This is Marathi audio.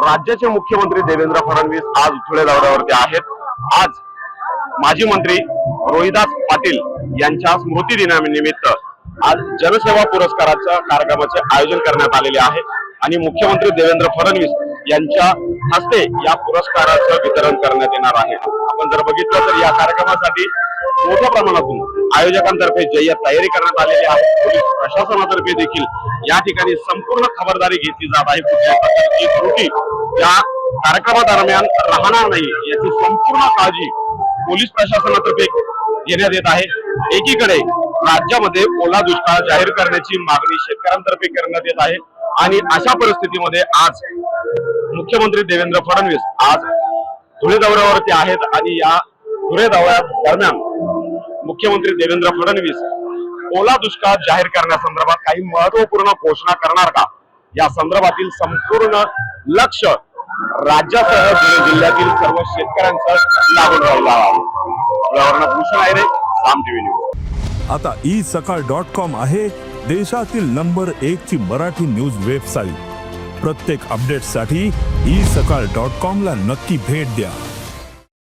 राज्याचे मुख्यमंत्री देवेंद्र फडणवीस आज धुळे दौऱ्यावरती आहेत. आज माजी मंत्री रोहिदास पाटील यांच्या स्मृती दिनानिमित्त आज जनसेवा पुरस्काराच्या कार्यक्रमाचे आयोजन करण्यात आलेले आहे. आणि मुख्यमंत्री देवेंद्र फडणवीस यांच्या हस्ते या पुरस्काराचं वितरण करण्यात येणार आहे. आपण जर बघितलं तर या कार्यक्रमासाठी मोठ्या प्रमाणातून आयोजकांतर्फे जय्यत तयारी करण्यात आलेली आहे. पोलीस प्रशासनातर्फे देखील या ठिकाणी संपूर्ण खबरदारी घेतली जात आहे. कुठल्या प्रकारची त्रुटी या कार्यक्रमादरम्यान राहणार नाही याची संपूर्ण काळजी पोलीस प्रशासनातर्फे घेण्यात येत आहे. एकीकडे राज्यामध्ये ओला दुष्काळ जाहीर करण्याची मागणी शेतकऱ्यांतर्फे करण्यात येत आहे आणि अशा परिस्थितीमध्ये आज मुख्यमंत्री देवेंद्र फडणवीस आज धुळे दौऱ्यावरती आहेत आणि या धुळे दौऱ्या दरम्यान मुख्यमंत्री देवेंद्र फडणवीस ओला दुष्काळ जाहीर करण्यासंदर्भात काही महत्त्वपूर्ण घोषणा करणार का? या संदर्भातील संपूर्ण लक्ष राज्यासह धुळे जिल्ह्यातील सर्व शेतकऱ्यांचं लागून राहिलं आहे. भूषण आहे रे साम टीव्ही न्यूज. आता ई सकाळ डॉट कॉम आहे देशातील नंबर एक ची मराठी न्यूज वेबसाईट. प्रत्येक अपडेटसाठी ई सकाळ डॉट कॉम ला नक्की भेट द्या.